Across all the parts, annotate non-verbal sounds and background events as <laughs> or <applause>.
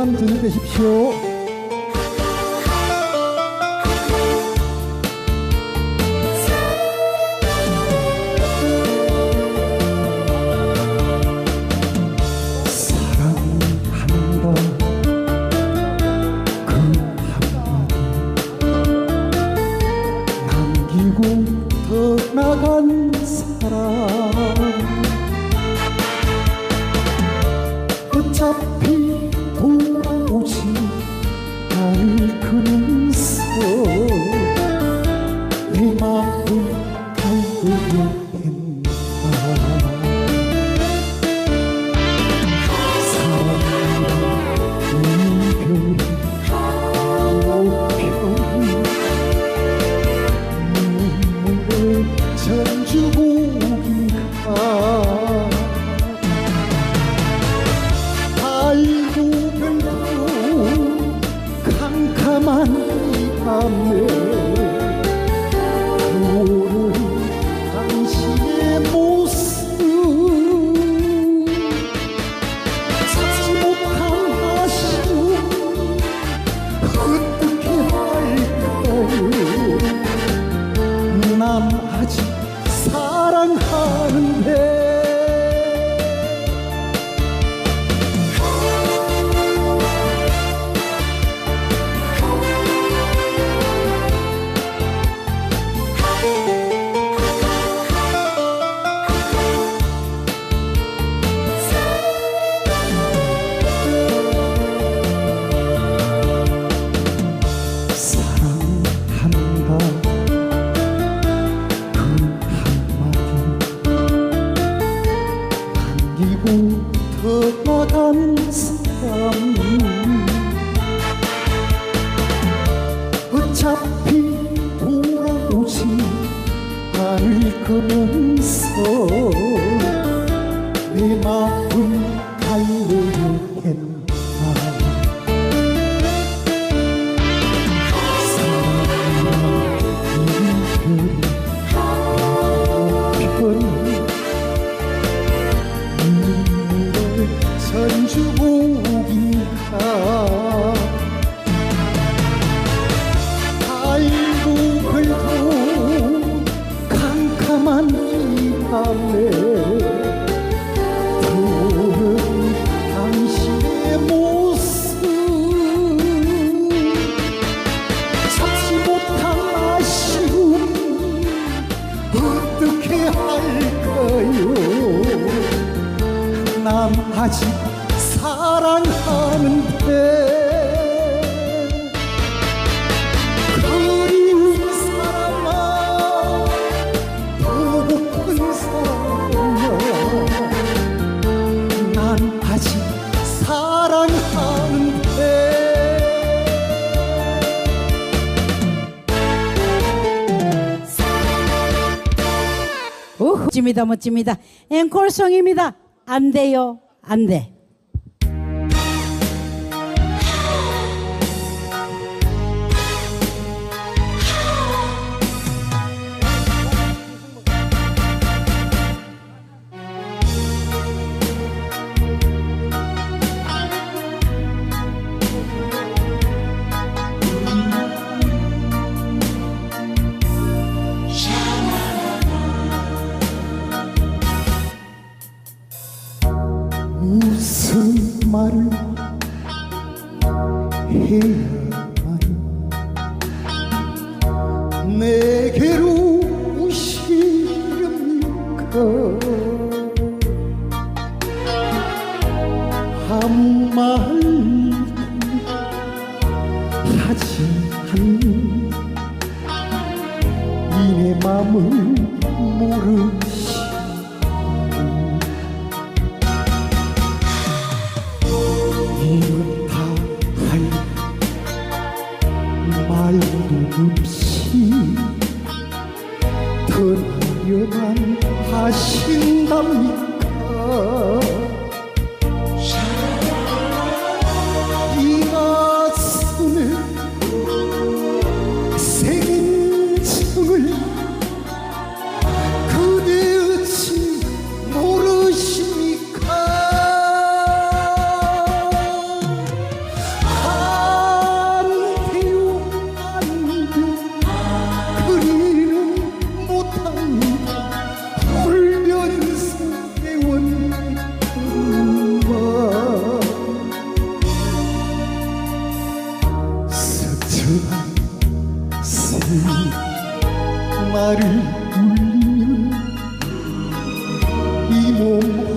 마음 전염되십시오. 고 from you. 어차피 돌아오지 않을 거면서 내 마음 멋집니다, 멋집니다. 앵콜송입니다. 안 돼요, 안 돼. 말을 해야만 내게로 오시렵니까? 한 말도 하지 않는 이내 맘을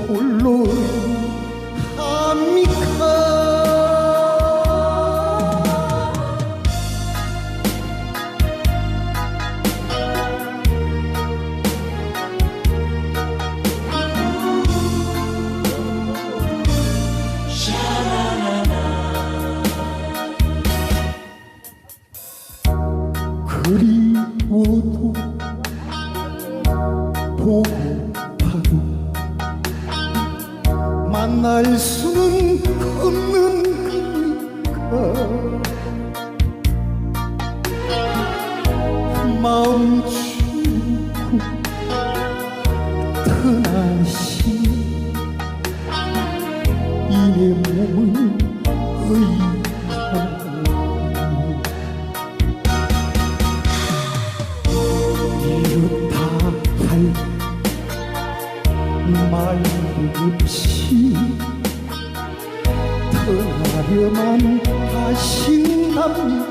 홀로 합니까 만날 수는 없는 거니까 마음 주고 떠나시 <laughs> 말도 없이 떠나려만 하신답니까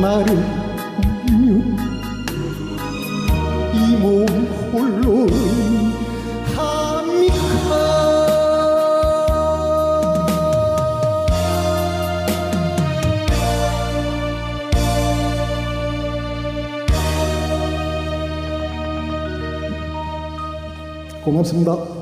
나를 울리면 이몸 홀로 고맙습니다.